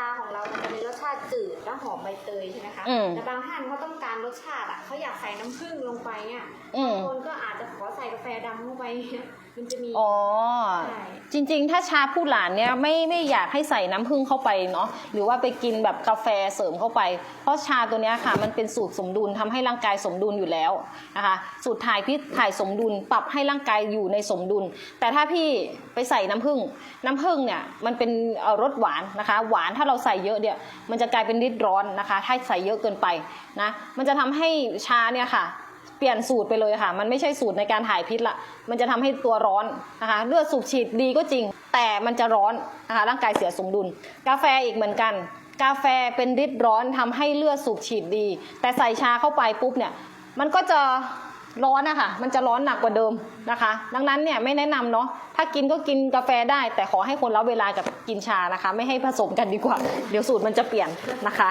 ชาของเรามันจะมีรสชาติจืดและหอมใบเตยใช่ไหมคะ อืมแต่บางท่านเขาต้องการรสชาติอะเขาอยากใส่น้ำผึ้งลงไปเนี่ยอืม บางคนก็อาจจะขอใส่กาแฟดำลงไปเนี่ยมันจะมีอ๋อ ใช่จริงๆ ถ้าชาผู้หลานเนี่ยไม่ไม่อยากให้ใส่น้ำผึ้งเข้าไปเนาะหรือว่าไปกินแบบกาแฟเสริมเข้าไป เพราะชาตัวเนี้ยค่ะ มันเป็นสูตรสมดุลทำให้ร่างกายสมดุลอยู่แล้วนะคะสูตรถ่ายพิษถ่ายสมดุล ปรับให้ร่างกายอยู่ในสมดุล แต่ถ้าพี่ไปใส่น้ำผึ้งน้ำผึ้งเนี่ยมันเป็นเอ่อรสหวานนะคะ หวานถ้าเราใส่เยอะเนี่ยมันจะกลายเป็นฤทธิ์ร้อนนะคะ ถ้าใส่เยอะเกินไปนะมันจะทำให้ชาเนี่ยค่ะเปลี่ยนสูตรไปเลยค่ะ มันไม่ใช่สูตรในการถ่ายพิษละมันจะทำให้ตัวร้อนนะคะเลือดสูบฉีดดีก็จริง แต่มันจะร้อนนะคะร่างกายเสียสมดุล กาแฟอีกเหมือนกัน กาแฟเป็นฤทธิ์ร้อนทำให้เลือดสูบฉีดดี แต่ใส่ชาเข้าไปปุ๊บเนี่ยมันก็จะร้อนนะคะมันจะร้อนหนักกว่าเดิมนะคะ ดังนั้นเนี่ยไม่แนะนำเนาะ ถ้ากินก็กินกาแฟได้ แต่ขอให้คนละเวลากับกินชานะคะ ไม่ให้ผสมกันดีกว่า เดี๋ยวสูตรมันจะเปลี่ยนนะคะ